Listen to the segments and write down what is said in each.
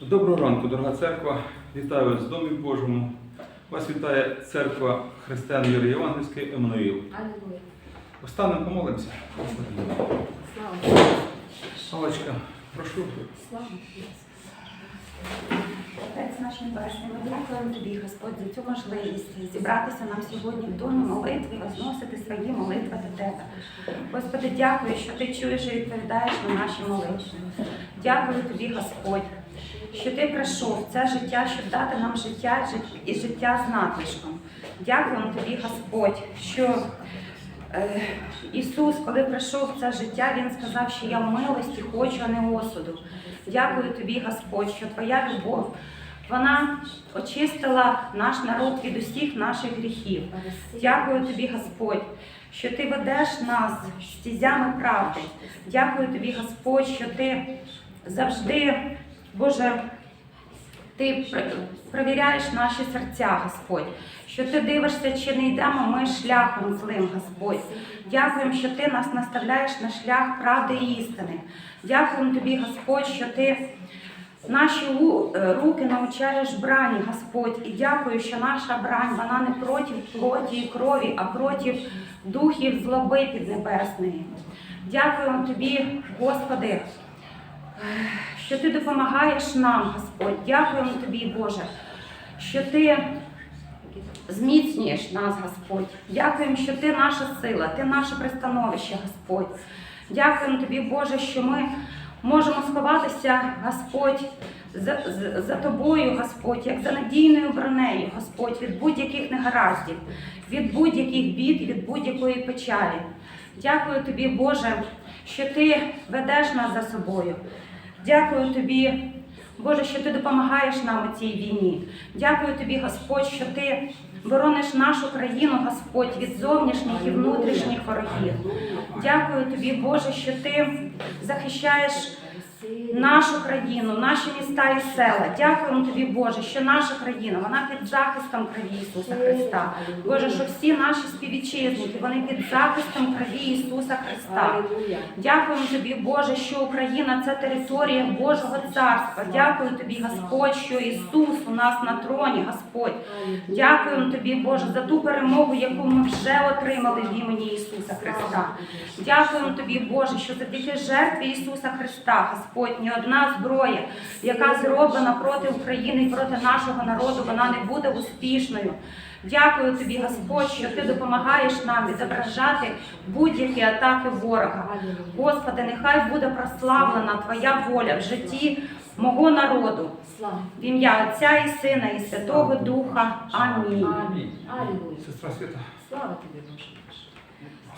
Доброго ранку, дорога церква. Вітаю вас в Домі Божому. Вас вітає церква християн Віри Євангельської Еммануїл. Останнім помолимося. Слава. Алочка, прошу. Слава. Отець наш Небесний, ми дякуємо тобі, Господь, за цю можливість зібратися нам сьогодні в домі молитви, возносити свої молитви до тебе. Господи, дякую, що ти чуєш і відповідаєш на наші молитви. Дякую тобі, Господь, що ти прийшов це життя, щоб дати нам життя і життя з надлишком. Дякуємо тобі, Господь, що е, Ісус, коли прийшов це життя, Він сказав, що я в милості хочу, а не осуду. Дякую тобі, Господь, що твоя любов вона очистила наш народ від усіх наших гріхів. Дякую тобі, Господь, що ти ведеш нас стізями правди. Дякую тобі, Господь, що ти завжди, Боже, ти пр- провіряєш наші серця, Господь, що ти дивишся, чи не йдемо ми шляхом злим, Господь. Дякуємо, що ти нас наставляєш на шлях правди і істини. Дякуємо тобі, Господь, що ти наші е, руки навчаєш брані, Господь. І дякую, що наша брань вона не проти плоті і крові, а проти духів злоби піднебесної. Дякуємо тобі, Господи, що ти допомагаєш нам, Господь. Дякуємо тобі, Боже, що ти зміцнюєш нас, Господь. Дякуємо, що ти наша сила, ти наше пристановище, Господь. Дякуємо тобі, Боже, що ми можемо сховатися, Господь, за, за, за тобою, Господь, як за надійною бронею, Господь, від будь-яких негараздів, від будь-яких бід, від будь-якої печалі. Дякую тобі, Боже, що ти ведеш нас за собою. Дякую тобі, Боже, що ти допомагаєш нам у цій війні. Дякую тобі, Господь, що ти борониш нашу країну, Господь, від зовнішніх і внутрішніх ворогів. Дякую тобі, Боже, що ти захищаєш нашу країну, наші міста і села. Дякуємо тобі, Боже, що наша країна вона під захистом крові Ісуса Христа. Боже, що всі наші співвітчизники вони під захистом крові Ісуса Христа. Дякуємо тобі, Боже, що Україна це територія Божого царства. Дякую тобі, Господь, що Ісус у нас на троні, Господь. Дякуємо тобі, Боже, за ту перемогу, яку ми вже отримали в імені Ісуса Христа. Дякуємо тобі, Боже, що завдяки жертві Ісуса Христа, Господь, ні одна зброя, яка зроблена проти України і проти нашого народу, вона не буде успішною. Дякую тобі, Господь, що ти допомагаєш нам відображати будь-які атаки ворога. Господи, нехай буде прославлена Твоя воля в житті мого народу. В ім'я Отця і Сина і Святого Духа. Амінь. Амінь. Сестра Свята. Слава тобі, Боже.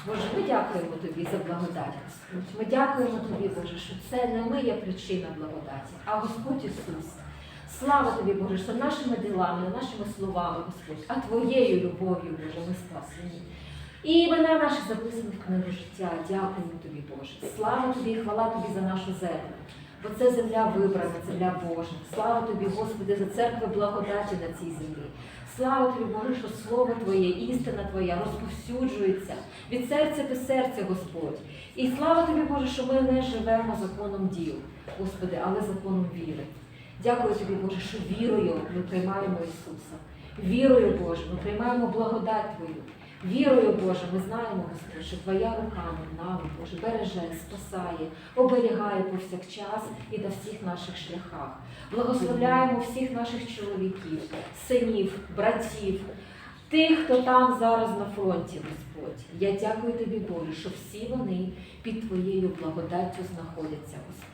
Боже, ми дякуємо тобі за благодать. Господь. Ми дякуємо тобі, Боже, що це не ми є причина благодаті, а Господь Ісус. Слава тобі, Боже, що нашими ділами, нашими словами, Господь, а твоєю любов'ю, Боже, ми спасені. І імена наші записані в книгу життя. Дякуємо тобі, Боже. Слава тобі і хвала тобі за нашу землю. Бо це земля вибрана, земля Божа. Слава тобі, Господи, за церкви благодаті на цій землі. Слава тобі, Боже, що слово Твоє, істина Твоя розповсюджується від серця до серця, Господь. І слава тобі, Боже, що ми не живемо законом діл, Господи, але законом віри. Дякую тобі, Боже, що вірою ми приймаємо Ісуса. Вірою, Боже, ми приймаємо благодать Твою. Вірою, Боже, ми знаємо, Господи, що Твоя рука над нами, Боже, береже, спасає, оберігає повсякчас і на всіх наших шляхах. Благословляємо всіх наших чоловіків, синів, братів, тих, хто там зараз на фронті, Господь. Я дякую тобі, Боже, що всі вони під Твоєю благодаттю знаходяться, Господь.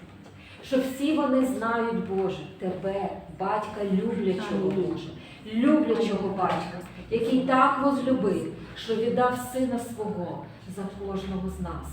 Що всі вони знають, Боже, Тебе, батька люблячого, Боже, люблячого батька, який так возлюбив, що віддав сина свого за кожного з нас.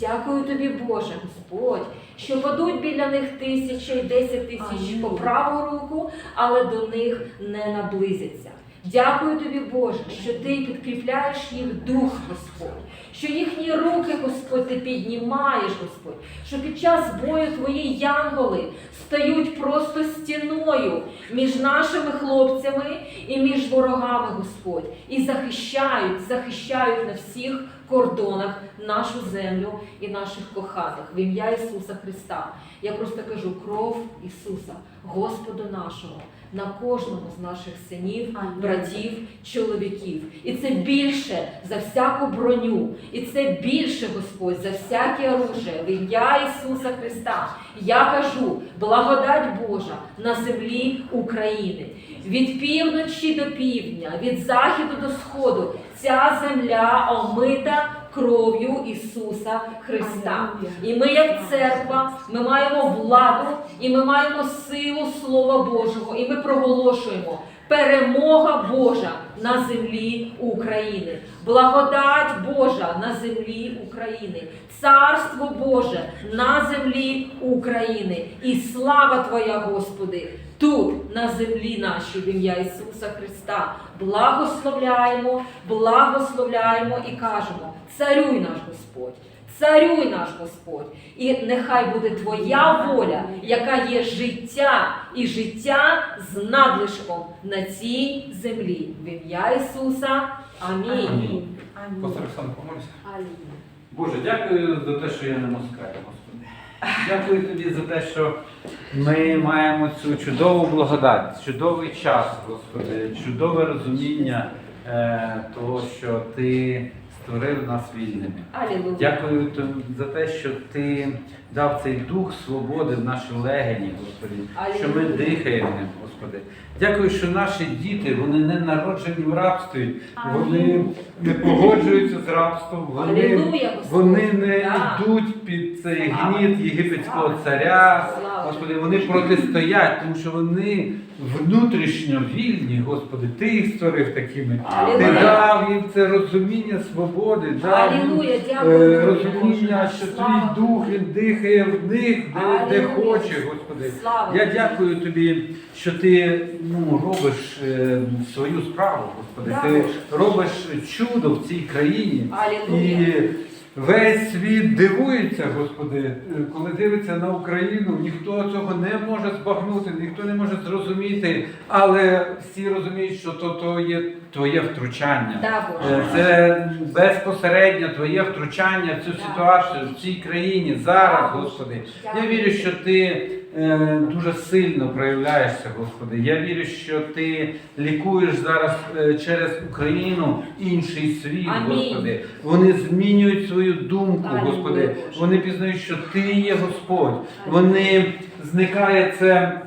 Дякую тобі, Боже, Господь, що падуть біля них тисячі і десять тисяч по праву руку, але до них не наблизяться. Дякую тобі, Боже, що ти підкріпляєш їх дух, Господь, що їхні руки, Господь, ти піднімаєш, Господь, що під час бою твої янголи стають просто стіною між нашими хлопцями і між ворогами, Господь, і захищають, захищають на всіх кордонах нашу землю і наших коханих в ім'я Ісуса Христа. Я просто кажу кров Ісуса, Господу нашого, на кожному з наших синів, братів, чоловіків. І це більше за всяку броню, і це більше, Господь, за всяке оружие в ім'я Ісуса Христа. Я кажу, благодать Божа на землі України. Від півночі до півдня, від західу до сходу, ця земля омита кров'ю Ісуса Христа. І ми, як церква, ми маємо владу і ми маємо силу Слова Божого, і ми проголошуємо. Перемога Божа на землі України, благодать Божа на землі України, царство Боже на землі України, і слава Твоя, Господи, тут на землі нашій в ім'я Ісуса Христа. Благословляємо, благословляємо і кажемо: царюй наш Господь. Царюй наш Господь, і нехай буде Твоя воля, яка є життя і життя з надлишком на цій землі. В ім'я Ісуса. Амінь. Амінь. Амінь. Оксана. Амінь. Боже, дякую за те, що я не москаль, Господи. Дякую тобі за те, що ми маємо цю чудову благодать, чудовий час, Господи, чудове розуміння е, того, що Ти створив нас вільними. Алілуя. Дякую за те, що ти дав цей дух свободи в наші легені, Господи, що ми дихаємо ним, Господи. Дякую, що наші діти вони не народжені в рабстві, вони не погоджуються з рабством, вони, Алілуя, вони не йдуть під цей гніт єгипетського царя. Господи, вони протистоять, тому що вони внутрішньо вільні, Господи, Ти їх створив такими. Ти дав їм це розуміння свободи, дав їм е, розуміння, що твій дух він дихає в них, де, де хоче, Господи. Слава Я дякую тобі, що ти ну, робиш е, свою справу, Господи. Ти робиш чудо в цій країні. І весь світ дивується, Господи, е, коли дивиться на Україну, ніхто цього не може збагнути, ніхто не може зрозуміти, але всі розуміють, що то, то є твоє втручання. Да, Е, Це безпосередньо твоє втручання в цю ситуацію в цій країні зараз, Господи. Я вірю, що ти дуже сильно проявляєшся, Господи. Я вірю, що ти лікуєш зараз е, через Україну інший світ, Амінь. Господи. Вони змінюють свою думку, Амінь. Господи. Вони пізнають, що ти є Господь. Вони зникає це.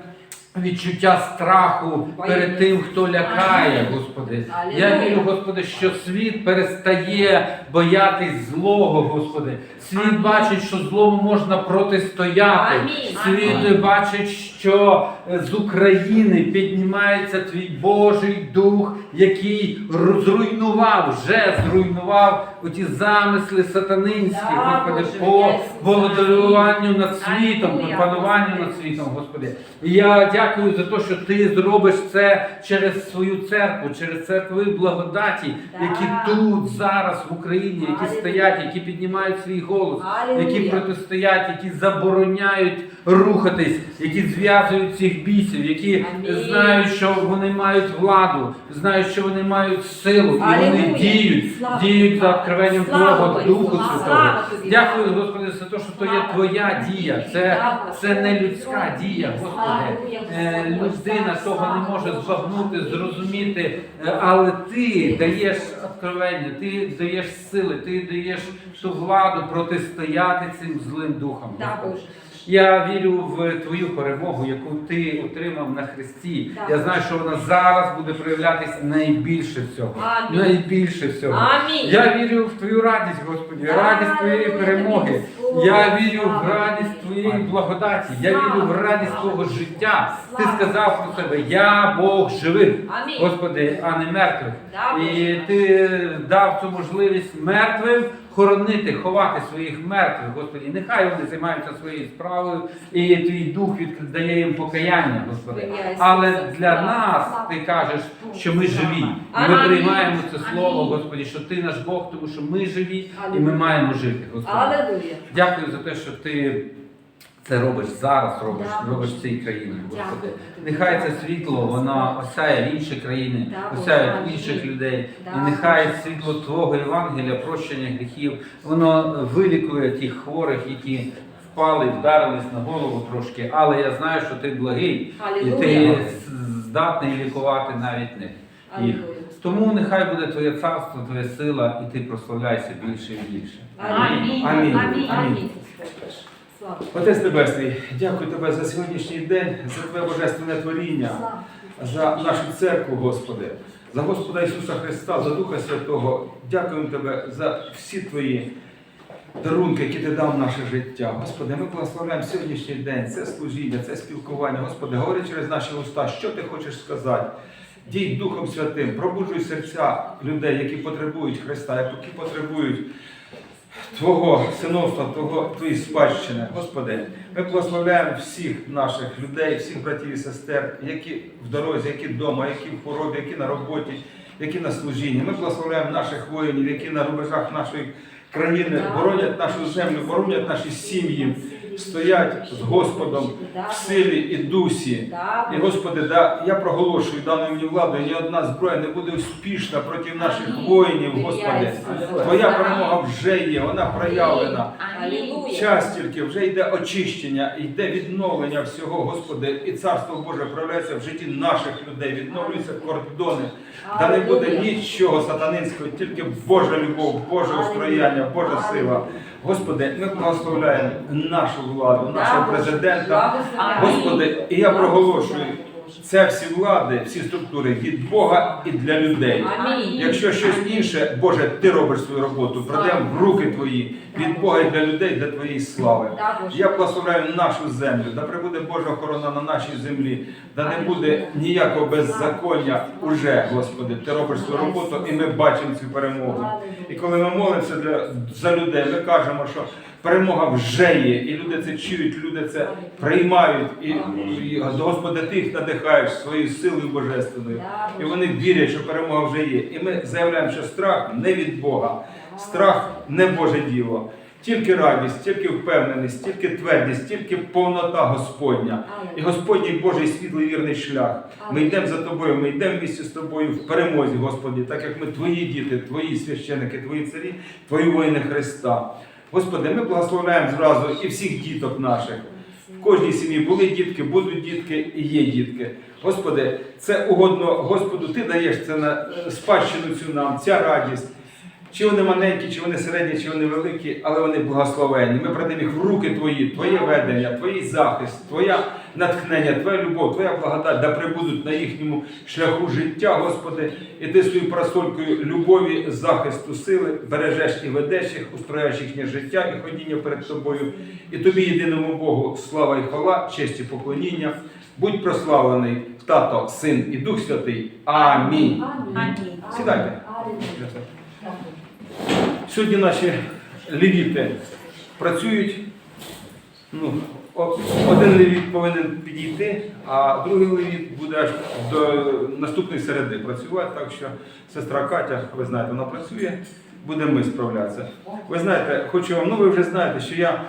Відчуття страху перед тим, хто лякає, Господи. Я вірю, Господи, що світ перестає боятись злого, Господи. Світ бачить, що злому можна протистояти. Світ бачить, що з України піднімається твій Божий дух, який зруйнував, вже зруйнував оті замисли сатанинські, Господи, по володарюванню над світом, по пануванню над світом, Господи. І я дякую за те, що ти зробиш це через свою церкву, через церкви благодаті, Да. які тут зараз в Україні, які стоять, які піднімають свій голос, які протистоять, які забороняють рухатись, які зв'язують цих бійців, які Амінь. знають, що вони мають владу, знають, що вони мають силу, і вони Алілуя. діють, Слава діють за Тобі. Слава Твого Тобі. Духу Слава Святого. Тобі. Дякую, Господи, за те, що то є Слава Твоя Тобі. дія. Це, Слава це не Тобі. людська дія, Господи. Алілуя, Е, Господь. Людина того не може збагнути, зрозуміти, Е, але ти даєш откровення, ти даєш сили, ти даєш ту владу протистояти цим злим духам. Да, Господи. Боже. Я вірю в твою перемогу, яку ти отримав на Христі. Так. Я знаю, що вона зараз буде проявлятися найбільше всього. Амінь. Найбільше всього. Амінь. Я вірю в твою радість, Господи, Да, радість твоєї перемоги. Я вірю в радість твоєї благодаті. Я вірю в радість твого життя. Ти сказав про себе, я Бог живих, Амінь. Господи, а не мертвих. І ти дав цю можливість мертвим хоронити, ховати своїх мертвих, Господи. Нехай вони займаються своєю справою, і твій дух віддає їм покаяння, Господи. Але для нас ти кажеш, що ми живі. І ми приймаємо це слово, Господі, Господи, що ти наш Бог, тому що ми живі і ми маємо жити, Господи. Дякую за те, що ти це робиш зараз, робиш, Да, робиш в цій країні, Господи. Нехай це світло, воно осяє інші країни, осяє інших людей. І нехай світло Твого Євангелія, прощення гріхів, воно вилікує тих хворих, які впали, вдарились на голову трошки. Але я знаю, що ти благий і ти здатний лікувати навіть них. їх. Тому нехай буде Твоє царство, Твоя сила, і ти прославляйся більше і більше. Амінь. Амінь. Амінь. Амінь. Слава. Отець Небесний, дякую тебе за сьогоднішній день, за твоє божественне творіння, Слава. за нашу церкву, Господи, за Господа Ісуса Христа, за Духа Святого. Дякуємо Тебе за всі твої дарунки, які ти дав в наше життя. Господи, ми благословляємо сьогоднішній день, це служіння, це спілкування. Господи, говори через наші уста, що ти хочеш сказати. Дій Духом Святим, пробуджуй серця людей, які потребують Христа, які потребують Твого синовства, Твого, Твої спадщини. Господи, ми благословляємо всіх наших людей, всіх братів і сестер, які в дорозі, які вдома, які в хворобі, які на роботі, які на служінні. Ми благословляємо наших воїнів, які на рубежах нашої країни боронять нашу землю, боронять наші сім'ї, стоять з Господом в силі і дусі. І Господи, да, я проголошую даною мені владою, ні одна зброя не буде успішна проти наших воїнів, Господи. Твоя перемога вже є, вона проявлена. Час тільки вже йде очищення, йде відновлення всього, Господи, і царство Боже проявляється в житті наших людей, відновлюються кордони. Та не буде нічого сатанинського, тільки Божа любов, Боже устроєння, Божа сила. Господи, ми благословляємо нашу владу, нашого президента. Господи, і я проголошую, це всі влади, всі структури від Бога і для людей. Амінь. Якщо щось інше, Боже, ти робиш свою роботу, придемо в руки твої від Бога і для людей, для твоєї слави. Я благословляю нашу землю, да прибуде Божа охорона на нашій землі, да не буде ніякого беззаконня уже, Господи. Ти робиш свою роботу, і ми бачимо цю перемогу. І коли ми молимося для, за людей, ми кажемо, що перемога вже є, і люди це чують, люди це приймають. І, і Господи, ти їх надихаєш своєю силою божественною. І вони вірять, що перемога вже є. І ми заявляємо, що страх не від Бога, страх не Боже діло. Тільки радість, тільки впевненість, тільки твердість, тільки повнота Господня. І Господній Божий світлий вірний шлях. Ми йдемо за тобою, ми йдемо в місті з тобою в перемозі, Господі, так як ми твої діти, твої священники, твої царі, твої воїни Христа. Господи, ми благословляємо зразу і всіх діток наших. В кожній сім'ї були дітки, будуть дітки і є дітки. Господи, це угодно Господу, Ти даєш це на е, спадщину цю нам, ця радість. Чи вони маленькі, чи вони середні, чи вони великі, але вони благословенні. Ми прийдемо їх в руки Твої, Твоє ведення, Твій захист, Твоя натхнення, Твоя любов, Твоя благодать, да прибудуть на їхньому шляху життя, Господи, і Ти своєю просолькою любові, захисту, сили бережеш і ведеш їх, устрояєш їхнє життя і ходіння перед Тобою. І Тобі, єдиному Богу, слава і хвала, честь і поклоніння. Будь прославлений Тато, Син і Дух Святий. Амінь. Амінь. Сідайте. Сьогодні наші левіти працюють. Ну, один левіт повинен підійти, а другий левіт буде аж до наступної середи працювати. Так що сестра Катя, ви знаєте, вона працює, будемо ми справлятися. Ви знаєте, хочу вам, ну ви вже знаєте, що я,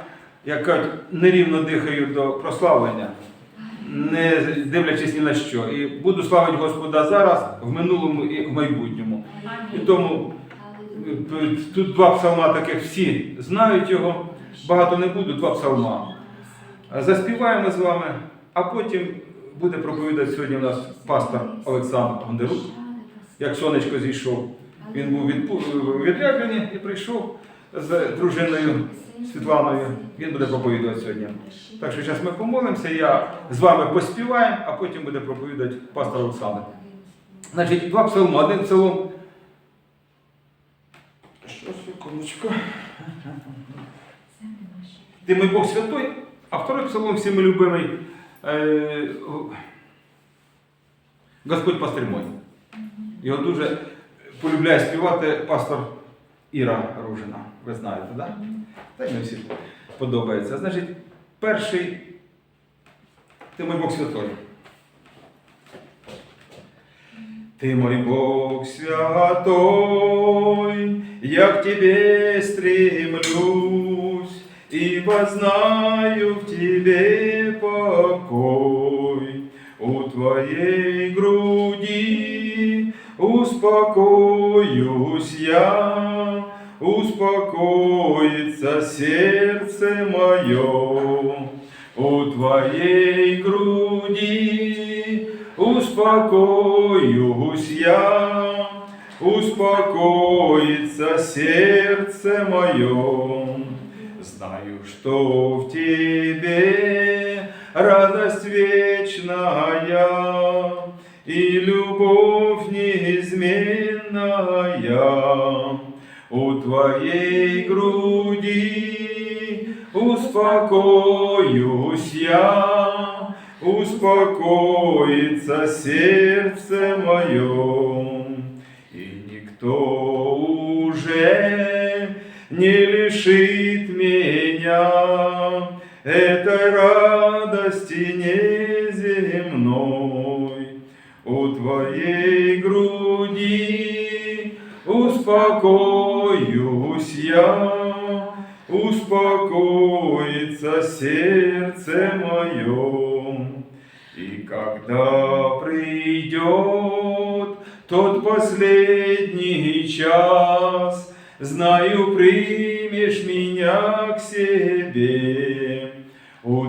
як кажуть, нерівно дихаю до прославлення, не дивлячись ні на що. І буду славити Господа зараз, в минулому і в майбутньому. І тому Тут два псалма таких всі знають його, багато не буду, два псалма. Заспіваємо з вами, а потім буде проповідати сьогодні у нас пастор Олександр Гондерук, як сонечко зійшов. Він був відряджений і прийшов з дружиною Світланою. Він буде проповідувати сьогодні. Так що зараз ми помолимося, я з вами поспіваємо, а потім буде проповідати пастор Олександр. Значить, два псалми. Один псалом Що, секундочку. Ти мій Бог святой, а второй псалом всеми любимий е, Господь пастир мой. Його дуже полюбляє співати пастор Іра Ружина. Ви знаєте, так? Та й не всі подобається. Значить, перший ти мій Бог святой. Ты мой Бог святой, я к Тебе стремлюсь, ибо знаю в тебе покой. У твоей груди успокоюсь я, успокоится сердце мое. У твоей груди успокоюсь я, успокоится сердце мое. Знаю, что в тебе радость вечная и любовь неизменная. У твоей груди успокоюсь я, успокоится сердце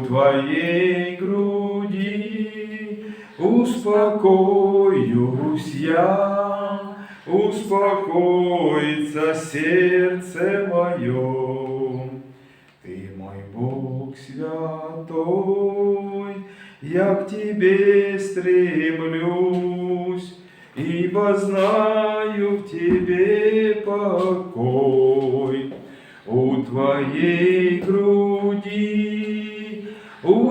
твоей груди успокоюсь я, успокоится сердце мое. Ты мой Бог святой, я к тебе стремлюсь, ибо знаю в тебе покой. У твоей груди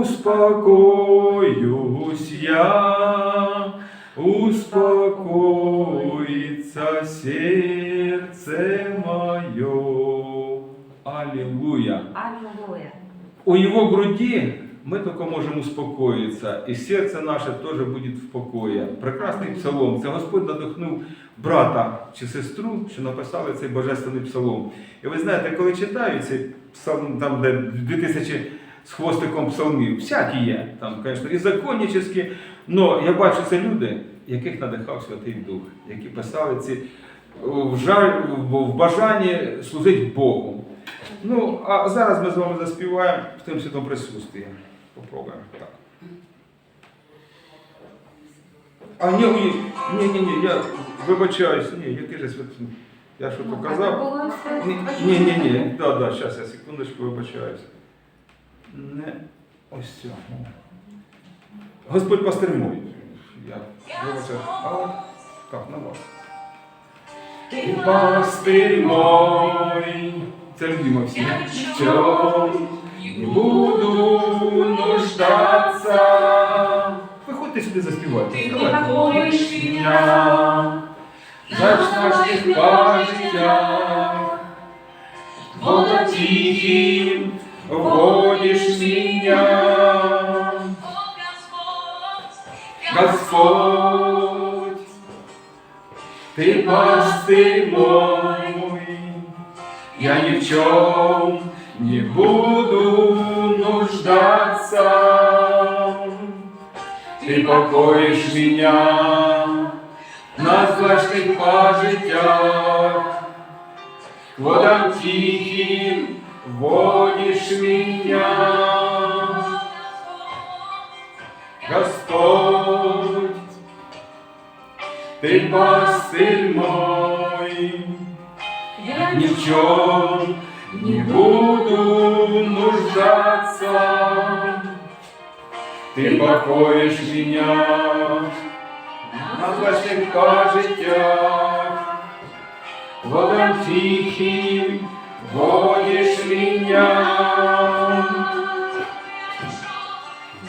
успокоюсь я, успокоится сердце мое. Аллилуйя. Аллилуйя. У Его груди мы только можем успокоиться, и сердце наше тоже будет в покое. Прекрасний псалом. Це Господь надихнув брата чи сестру, що написали цей божественний псалом. І ви знаєте, коли читаю цей псалом, там де 2000 з хвостиком псалмів, всякі є, там, звісно, і законнічні, але я бачу, це люди, яких надихав Святий Дух, які писали ці в, жаль, в бажанні служити Богу. Ну, а зараз ми з вами заспіваємо в тим святому присутствии. Попробуємо. Так. А ні, ні, ні, ні, ні, я вибачаюсь, ні, який же свят... Я що Ну, показав? Ні, ні, ні, ні. Да, да, зараз я секундочку вибачаюсь. Не ось цього. Господь пастир мой. Я вибачаю. Так, на вас. Ты пастырь мой, це любимо всі. В не буду нуждаться. Виходьте сюди заспівати. Ти Давайте. меня, Зачнешь по життях, Водом тихим водишь меня, Господь, Ты пастырь мой, я ни в чем не буду нуждаться. Ты покоишь меня на злачних пажитях, к водам тихим водишь меня. Господь, Ты пастырь мой, Я ни в чем не буду нуждаться. Ты покоишь меня на злачних пажитях, водам тихим водишь меня.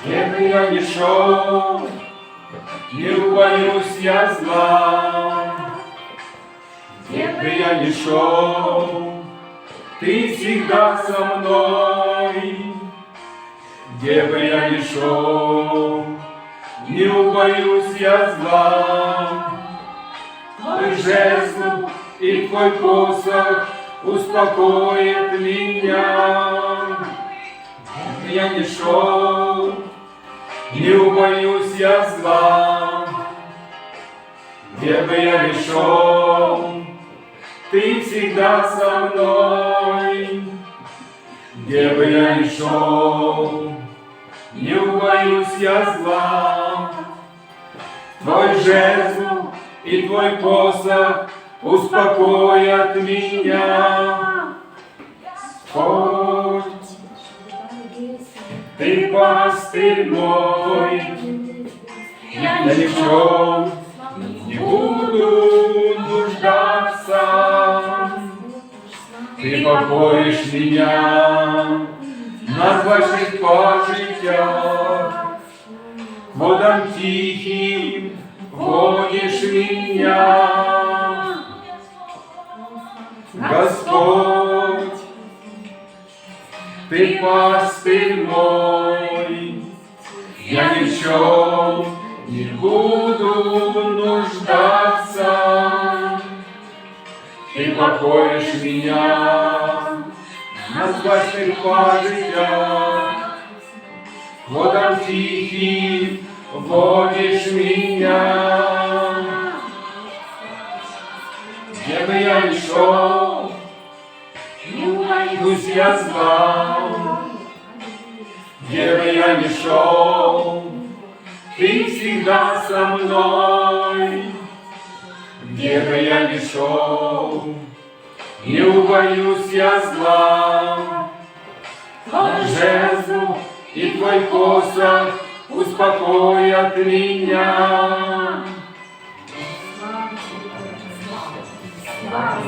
Где бы я ни шел, не убоюсь я зла. Где бы я ни шел, ты всегда со мной. Где бы я ни шел, не убоюсь я зла. Твой жезл и твой посох успокоит меня. я не шел, не убоюсь я зла. Где бы я ни шел, ты всегда со мной. Где бы я ни шел, не убоюсь я зла. Твой жезл и твой посох успокоят меня. Хоть ты пастырь мой, я ни в чем не буду нуждаться. Ты покоишь меня на ваших пажитях, водам тихим водишь меня. Господь, Ты пастырь мой, я ни в чем не буду нуждаться. Ты покоишь меня на злачных пажитях, водам тихим водишь меня. Бы я не убоюсь я зла. Где бы я ни шел, ты всегда со мной. Где бы я ни шел, не убоюсь я зла. Твой жезл и твой посох успокоят меня. Слава,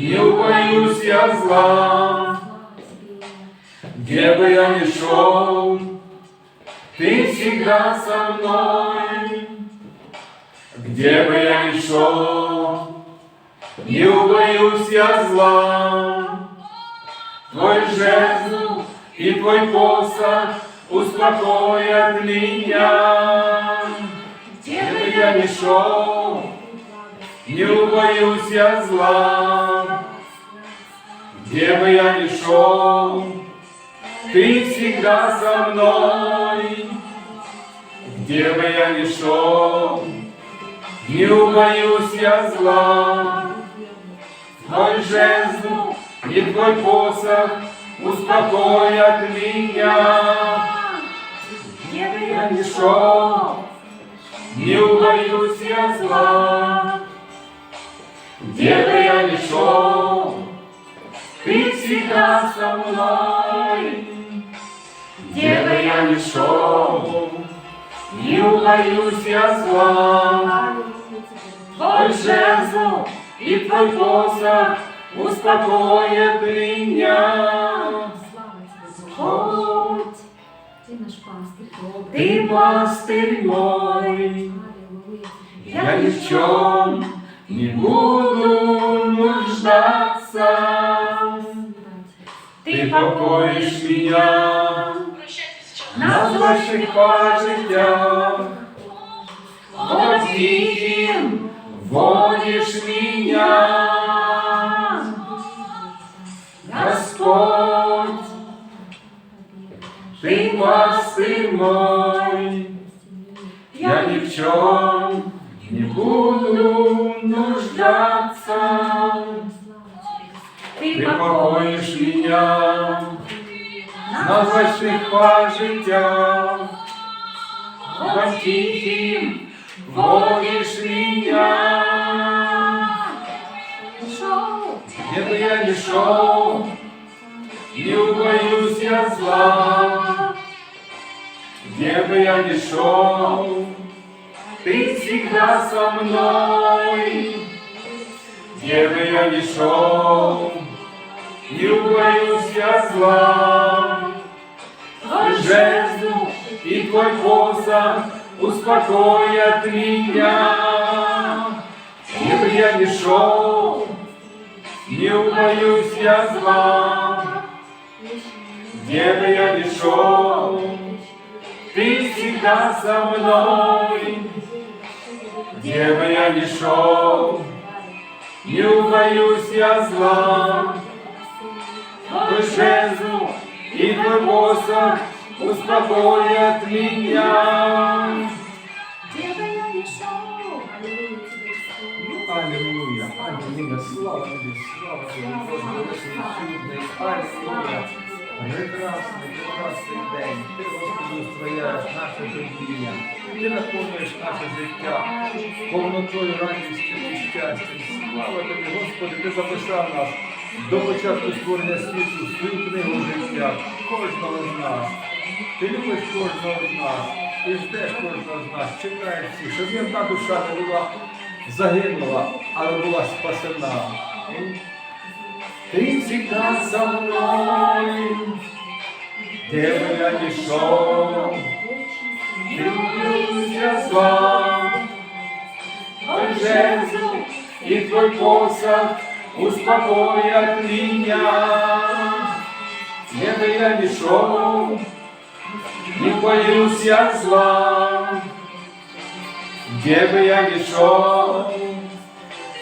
не убоюсь я зла. Где бы я ни шел, ты всегда со мной. Где бы я ни шел, не убоюсь я зла. Твой жезл и твой посох успокоят меня. Где бы я ни шел, не убоюсь я зла. Где бы я ни шел, ты всегда со мной. Где бы я ни шел, не убоюсь я зла. Твой жезл и твой посох успокоят меня. Где бы я ни шел, не убоюсь я зла. Где бы я ни шел, всегда со мной. Где бы я ни шел, не убоюсь я зла. Твой жезл и твой посох успокоят меня. Боже. Ты наш пастырь добрый. Ты пастырь мой, я ни в чем не буду нуждаться. Ты покоишь меня на злачных пажитях, вот тихим водишь меня. Господь, ты пастырь мой, я ни в чем не буду нуждаться. Ты покоишь меня на злачных пажитях, вот тихим водишь меня. Где бы я ни шел, не убоюсь я зла. Где бы я ни шел, ты всегда со мной. Где бы я ни шел, не убоюсь я зла. Жезл и твой посох успокоят меня. Бы я ни шел, не убоюсь я зла. Где бы я ни шел, ты всегда со мной. Где бы я ни шел, не убоюсь я зла. Жезл и твой посох успокоят меня. Где бы я ни шел, Аллилуйя, аллилуйя, слава тобі, слава чудний, аллилуйя. Прекрасний, прекрасний день. Ти, Господи, устрояєш наше життя. Ти наповнюєш наше життя повнотою, радістю і щастям. Слава тобі, Господи, ти записав нас до початку створення світу свою книгу життя, кожного з нас. Ти любиш кожного з нас, ти ждеш кожного з нас, чекаєш всіх, щоб ні одна душа не була загинула, але була спасена. Ты всегда со мной, где бы я не убоюсь зла. Твой жезл и твой посох успокоят меня. Где бы я ни шел, не боюсь я зла. Где бы я ни шел,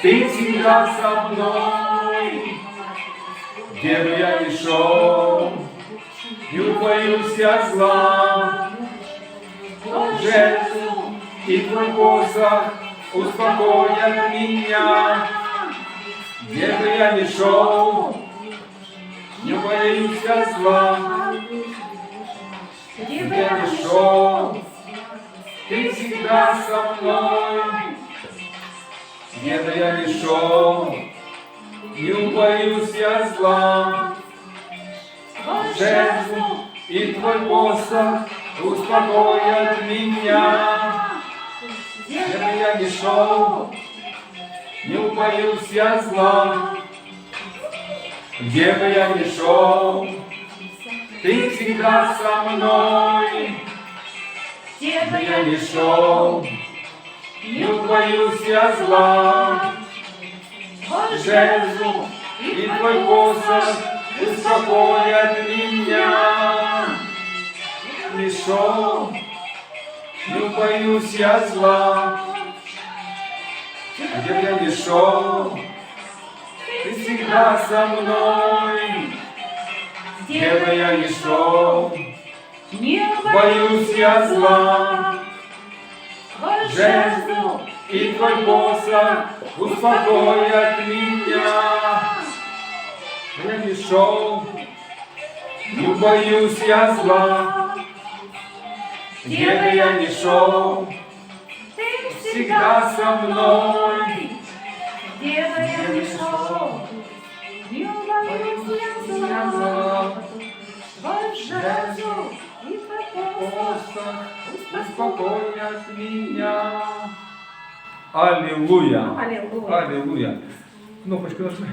ты всегда со мной. Где бы я ни шел, не боюсь я зла. Твой жезл и твой посох успокоят меня. Где бы я ни шел, не боюсь я зла. Где бы я ни шел, ты всегда со мной. Где бы я ни шел, не убоюсь я зла. Жезл и твой посох успокоят меня. Где бы я ни шел, не убоюсь я зла. Где бы я ни шел, ты всегда со мной. Где бы я ни шел, не убоюсь я зла. Жезл и твой посох успокоят меня. Не шел, не убоюсь я зла. Где бы я ни шел, ты всегда со мной. Где бы я ни шел, не боюсь я зла. Твой Жезл и твой посох успокоят меня. Я не шел, не боюсь я зла. Где бы я ни шел, всегда со мной. Где бы я ни шел, не убоюсь я зла. Твой жезл и Посох успокоят меня. Аллилуйя! Аллилуйя. Аллилуйя! Кнопочку мой.